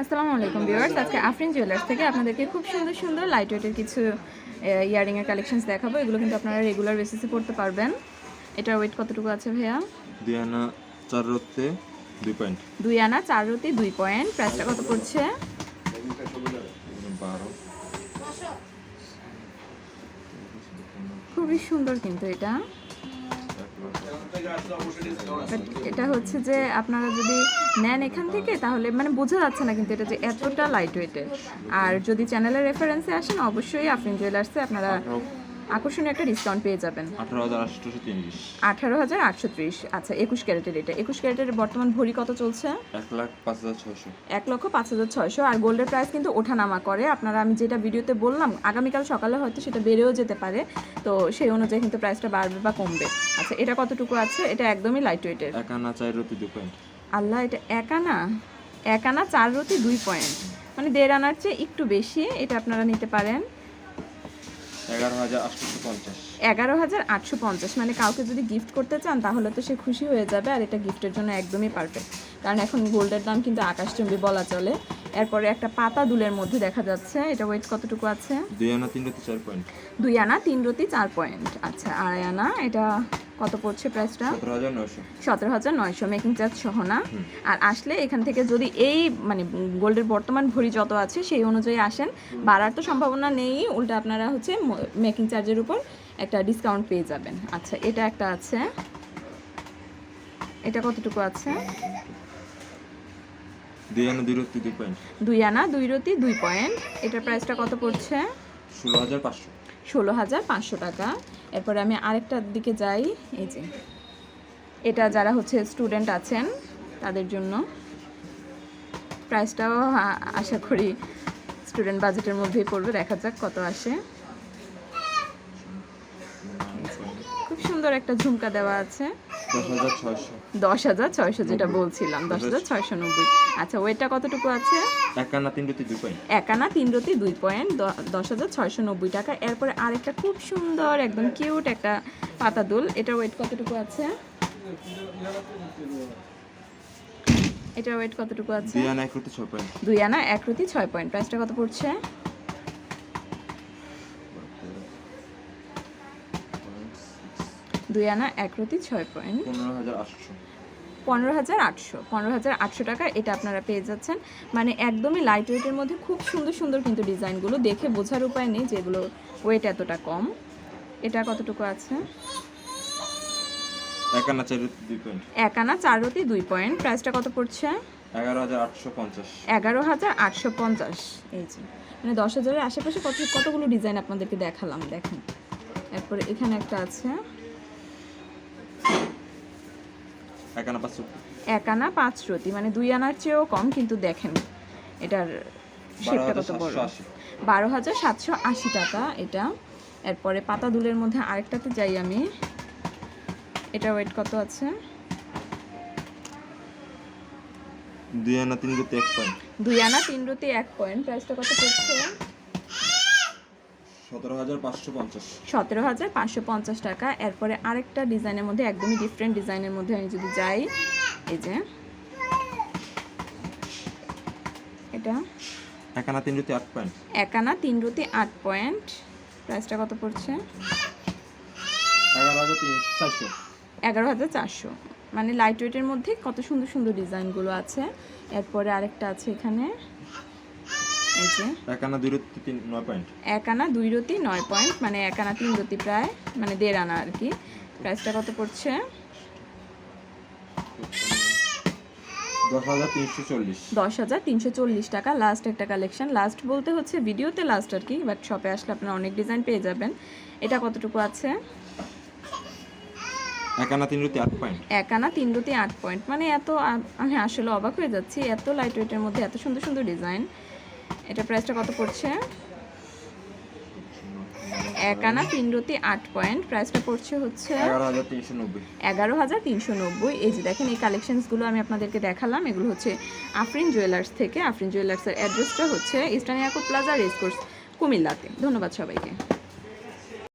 আসসালামু আলাইকুম ভিউয়ার্স। আজকে আফরিন জুয়েলার্স থেকে আপনাদেরকে খুব সুন্দর সুন্দর লাইট ওয়েটের কিছু ইয়ারিংয়ের কালেকশনস দেখাবো। এগুলো কিন্তু আপনারা রেগুলার বেসিসে পড়তে পারবেন। এটার ওয়েট কতটুকু আছে ভাইয়া? দুই আনা চার রত্তে দুই পয়েন্ট দুই আনা চার রতি দুই পয়েন্ট প্রাইসটা কত পড়ছে? খুবই সুন্দর কিন্তু এটা। এটা হচ্ছে যে আপনারা যদি নেন এখান থেকে তাহলে মানে বোঝা যাচ্ছে না কিন্তু এটা যে এতটা লাইট ওয়েটের আর যদি চ্যানেলের রেফারেন্সে আসেন অবশ্যই আফরিন জুয়েলার্সে আপনারা আকর্ষণীয় একটা ডিসকাউন্ট পেয়ে যাবেন। আঠারো হাজার আটশো ত্রিশ। আচ্ছা একুশ ক্যারেটের এটা একুশ ক্যারেটের বর্তমান ভরি কত চলছে? এক লাখ পাঁচ হাজার ছয়শো। এক লক্ষ পাঁচ হাজার ছয়শো। আর গোল্ডের প্রাইস কিন্তু ওঠানামা করে। আপনারা আমি যেটা ভিডিওতে বললাম আগামীকাল সকালে হয়তো সেটা বেড়েও যেতে পারে। তো সেই অনুযায়ী কিন্তু প্রাইসটা বাড়বে বা কমবে। আচ্ছা এটা কতটুকু আছে? এটা একদমই লাইট ওয়েটের এক আনা চার রত্তে দুই পয়েন্ট আল্লাহ এটা এক আনা এক আনা চার রতি দুই পয়েন্ট মানে দেড় আনার চেয়ে একটু বেশি এটা আপনারা নিতে পারেন। এগারো হাজার আটশো পঞ্চাশ। মানে কাউকে যদি গিফট করতে চান তাহলে তো সে খুশি হয়ে যাবে আর এটা গিফটের জন্য একদমই পারফেক্ট কারণ এখন গোল্ডের দাম কিন্তু আকাশচুম্বী বলা চলে। এরপরে একটা পাতা দুলের মধ্যে দেখা যাচ্ছে। এটা ওয়েট কতটুকু আছে? দুই আনা তিন রতি চার পয়েন্ট দুই আনা তিন রতি চার পয়েন্ট আচ্ছা আড়াই আনা এটা কত পড়ছে প্রাইসটা? সতেরো হাজার নয়শো। মেকিং চার্জ সহ না? আর আসলে এখান থেকে যদি এই মানে গোল্ডের বর্তমান ভরি যত আছে সেই অনুযায়ী আসেন। বাড়ার তো সম্ভাবনা নেই উল্টা আপনারা হচ্ছে মেকিং চার্জের উপর একটা ডিসকাউন্ট পেয়ে যাবেন। আচ্ছা এটা একটা আছে। এটা কতটুকু আছে? দুই আনা দুই দুই পয়েন্ট দুই আনা দুই রতি দুই পয়েন্ট এটার প্রাইসটা কত পড়ছে? ষোলো হাজার পাঁচশো। ষোলো হাজার পাঁচশো টাকা। এরপরে আমি আরেকটার দিকে যাই। এই যে, এটা যারা হচ্ছে স্টুডেন্ট আছেন, তাদের জন্য প্রাইসটাও আশা করি স্টুডেন্ট বাজেটের মধ্যেই পড়বে। দেখা যাক কত আসে। খুব সুন্দর একটা ঝুমকা দেওয়া আছে। দশ হাজার ছয়শো। যেটা বলছিলাম দশ হাজার ছয়শো। নব্বই। আচ্ছা ওয়েটটা কতটুকু আছে? এক আনা তিন রত্তে দুই পয়েন্ট এক আনা তিন রতি দুই পয়েন্ট দশ হাজার ছয়শো নব্বই টাকা। এরপরে আরেকটা খুব সুন্দর একদম কিউট একটা পাতা দুল এটার ওয়েট কতটুকু আছে? এটার ওয়েট কতটুকু আছে? দুই আনা এক রত্তে ছয় পয়েন্ট দুই আনা এক রতি ছয় পয়েন্ট প্রাইসটা কত পড়ছে? দুই আনা এক রতি ছয় পয়েন্ট। পনেরো হাজার আটশো। পনেরো হাজার আটশো। পনেরো হাজার আটশো টাকা এটা আপনারা পেয়ে যাচ্ছেন। মানে একদমই লাইট ওয়েটের মধ্যে খুব সুন্দর সুন্দর কিন্তু ডিজাইনগুলো দেখে বোঝার উপায় নেই যেগুলো ওয়েট এতটা কম। এটা কতটুকু আছে? এক আনা চার রতি দুই পয়েন্ট। প্রাইসটা কত পড়ছে? এগারো হাজার আটশো পঞ্চাশ। এগারো হাজার আটশো পঞ্চাশ। এই যে মানে দশ হাজারের আশেপাশে কত কতগুলো ডিজাইন আপনাদেরকে দেখালাম দেখেন। এরপরে এখানে একটা আছে। এক আনা পাঁচ রতি মানে দুই আনার চেয়েও কম কিন্তু দেখেন এটার শেপটা কত বড়। বারো হাজার সাতশো আশি। টাকা এটা। এরপরে পাতা দুলের মধ্যে আরেকটাতে যাই আমি। এটা ওয়েট কত আছে? দুই আনা তিন রত্তে এক পয়েন্ট দুই আনা তিন রতি এক পয়েন্ট প্রাইসটা কত পড়ছে? সতেরো হাজার পাঁচশো পঞ্চাশ। টাকা। এরপরে আরেকটা ডিজাইনের মধ্যে একদমই ডিফারেন্ট ডিজাইনের মধ্যে আমি যদি যাই এই যে এটা এক আনা তিন রত্তে আট পয়েন্ট এক আনা তিন রতি আট পয়েন্ট প্রাইসটা কত পড়ছে? এগারো হাজার চারশো। এগারো হাজার চারশো। মানে লাইট ওয়েটের মধ্যে কত সুন্দর সুন্দর ডিজাইনগুলো আছে। এরপরে আরেকটা আছে এখানে। এই যে। এক আনা দুই রত্তে তিন নয় পয়েন্ট এক আনা দুই রতি নয় পয়েন্ট মানে এক আনা তিন রতি প্রায় মানে দেড় আনা আর কি। প্রাইসটা কত পড়ছে? দশ হাজার তিনশো চল্লিশ। টাকা লাস্ট একটা কালেকশন লাস্ট বলতে হচ্ছে ভিডিওতে লাস্ট আর কি বাট শপে আসলে আপনারা অনেক ডিজাইন পেয়ে যাবেন। এটা কতটুকু আছে? এক আনা তিন আট পয়েন্ট তিন আট পয়েন্ট মানে এত আমি আসলে অবাক হয়ে যাচ্ছি এত লাইট ওয়েটের মধ্যে এত সুন্দর সুন্দর ডিজাইন এটা প্রাইসটা কত পড়ছে? এক আনা তিন রুটি আট পয়েন্ট। প্রাইসটা পড়ছে হচ্ছে এগারো হাজার তিনশো নব্বই। এগারো হাজার তিনশো নব্বই। এই যে দেখেন এই কালেকশনসগুলো আমি আপনাদেরকে দেখালাম। এগুলো হচ্ছে আফরিন জুয়েলার্স থেকে। আফরিন জুয়েলার্সের অ্যাড্রেসটা হচ্ছে ইস্টার্ন ইয়াকুব প্লাজা রেসকোর্স কুমিল্লাতে। ধন্যবাদ সবাইকে।